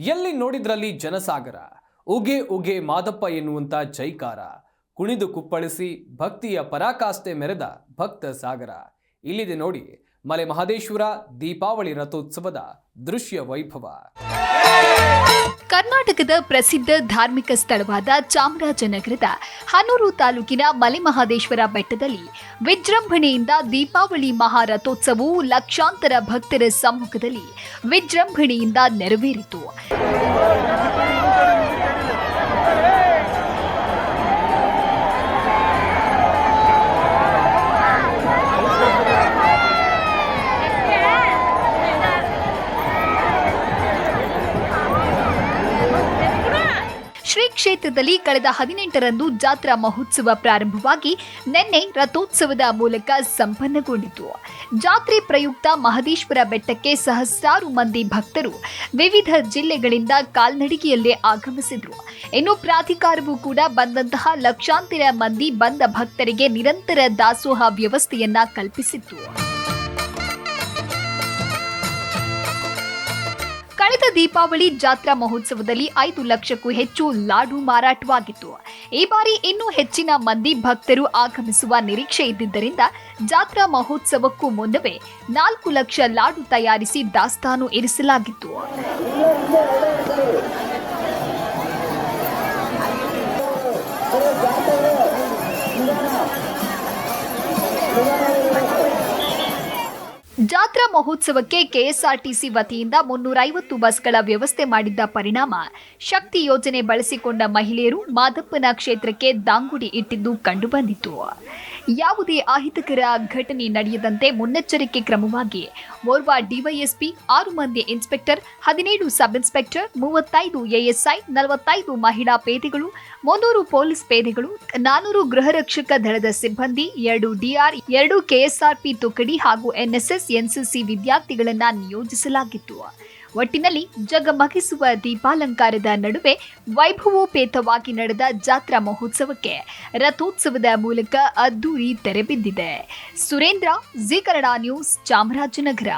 ಎಲ್ಲಿ ನೋಡಿದ್ರಲ್ಲಿ ಜನಸಾಗರ? ಉಗೆ ಉಗೆ ಮಾದಪ್ಪ ಎನ್ನುವಂತ ಜೈಕಾರ. ಕುಣಿದು ಕುಪ್ಪಳಿಸಿ ಭಕ್ತಿಯ ಪರಾಕಾಷ್ಠೆ ಮೆರೆದ ಭಕ್ತ ಸಾಗರ. ಇಲ್ಲಿದೆ ನೋಡಿ ಮಲೆ ಮಹದೇಶ್ವರ ದೀಪಾವಳಿ ರಥೋತ್ಸವದ ದೃಶ್ಯ ವೈಭವ. ಕರ್ನಾಟಕದ ಪ್ರಸಿದ್ಧ ಧಾರ್ಮಿಕ ಸ್ಥಳವಾದ ಚಾಮರಾಜನಗರದ ಹನೂರು ತಾಲೂಕಿನ ಮಲೆಮಹದೇಶ್ವರ ಬೆಟ್ಟದಲ್ಲಿ ವಿಜೃಂಭಣೆಯಿಂದ ದೀಪಾವಳಿ ಮಹಾರಥೋತ್ಸವವು ಲಕ್ಷಾಂತರ ಭಕ್ತರ ಸಮ್ಮುಖದಲ್ಲಿ ವಿಜೃಂಭಣೆಯಿಂದ ನೆರವೇರಿತು. ಕ್ಷೇತ್ರದಲ್ಲಿ ಕಳೆದ ಹದಿನೆಂಟರಂದು ಜಾತ್ರಾ ಮಹೋತ್ಸವ ಪ್ರಾರಂಭವಾಗಿ ನಿನ್ನೆ ರಥೋತ್ಸವದ ಮೂಲಕ ಸಂಪನ್ನಗೊಂಡಿತು. ಜಾತ್ರೆ ಪ್ರಯುಕ್ತ ಮಹದೇಶ್ವರ ಬೆಟ್ಟಕ್ಕೆ ಸಹಸ್ರಾರು ಮಂದಿ ಭಕ್ತರು ವಿವಿಧ ಜಿಲ್ಲೆಗಳಿಂದ ಕಾಲ್ನಡಿಗೆಯಲ್ಲೇ ಆಗಮಿಸಿದ್ರು. ಇನ್ನು ಪ್ರಾಧಿಕಾರವು ಕೂಡ ಬಂದಂತಹ ಲಕ್ಷಾಂತರ ಮಂದಿ ಬಂದ ಭಕ್ತರಿಗೆ ನಿರಂತರ ದಾಸೋಹ ವ್ಯವಸ್ಥೆಯನ್ನ ಕಲ್ಪಿಸಿತ್ತು. ದೀಪಾವಳಿ ಜಾತ್ರಾ ಮಹೋತ್ಸವದಲ್ಲಿ ಐದು ಲಕ್ಷಕ್ಕೂ ಹೆಚ್ಚು ಲಾಡು ಮಾರಾಟವಾಗಿತ್ತು. ಈ ಬಾರಿ ಇನ್ನೂ ಹೆಚ್ಚಿನ ಮಂದಿ ಭಕ್ತರು ಆಗಮಿಸುವ ನಿರೀಕ್ಷೆ ಇದ್ದಿದ್ದರಿಂದ ಜಾತ್ರಾ ಮಹೋತ್ಸವಕ್ಕೂ ಮುನ್ನವೇ ನಾಲ್ಕು ಲಕ್ಷ ಲಾಡು ತಯಾರಿಸಿ ದಾಸ್ತಾನು ಇರಿಸಲಾಗಿತ್ತು. ಜಾತ್ರಾ ಮಹೋತ್ಸವಕ್ಕೆ ಕೆಎಸ್ಆರ್ಟಿಸಿ ವತಿಯಿಂದ ಮುನ್ನೂರೈವತ್ತು ಬಸ್ಗಳ ವ್ಯವಸ್ಥೆ ಮಾಡಿದ್ದ ಪರಿಣಾಮ, ಶಕ್ತಿ ಯೋಜನೆ ಬಳಸಿಕೊಂಡ ಮಹಿಳೆಯರು ಮಾದಪ್ಪನ ಕ್ಷೇತ್ರಕ್ಕೆ ದಾಂಗುಡಿ ಇಟ್ಟಿದ್ದು ಕಂಡುಬಂದಿತು. ಯಾವುದೇ ಅಹಿತಕರ ಘಟನೆ ನಡೆಯದಂತೆ ಮುನ್ನೆಚ್ಚರಿಕೆ ಕ್ರಮವಾಗಿ ಓರ್ವ ಡಿವೈಎಸ್ಪಿ, ಆರು ಮಂದಿ ಇನ್ಸ್ಪೆಕ್ಟರ್, ಹದಿನೇಳು ಸಬ್ ಇನ್ಸ್ಪೆಕ್ಟರ್, ಮೂವತ್ತೈದು ಎಎಸ್ಐ, ನಲವತ್ತೈದು ಮಹಿಳಾ ಪೇದೆಗಳು, ಮುನ್ನೂರು ಪೊಲೀಸ್ ಪೇದೆಗಳು, ನಾನೂರು ಗೃಹರಕ್ಷಕ ದಳದ ಸಿಬ್ಬಂದಿ, ಎರಡು ಡಿಆರ್, ಎರಡು ಕೆಎಸ್ಆರ್ಪಿ ತುಕಡಿ ಹಾಗೂ ಎನ್ಎಸ್ಎಸ್, ಎನ್ಸಿಸಿ ವಿದ್ಯಾರ್ಥಿಗಳನ್ನು ನಿಯೋಜಿಸಲಾಗಿತ್ತು. ಒಟ್ಟಿನಲ್ಲಿ ಜಗಮಗಿಸುವ ದೀಪಾಲಂಕಾರದ ನಡುವೆ ವೈಭವೋಪೇತವಾಗಿ ನಡೆದ ಜಾತ್ರಾ ಮಹೋತ್ಸವಕ್ಕೆ ರಥೋತ್ಸವದ ಮೂಲಕ ಅದ್ದೂರಿ ತೆರೆಬಿದ್ದಿದೆ ಸುರೇಂದ್ರ, ಜಿ ಕನ್ನಡ ನ್ಯೂಸ್ ಚಾಮರಾಜನಗರ.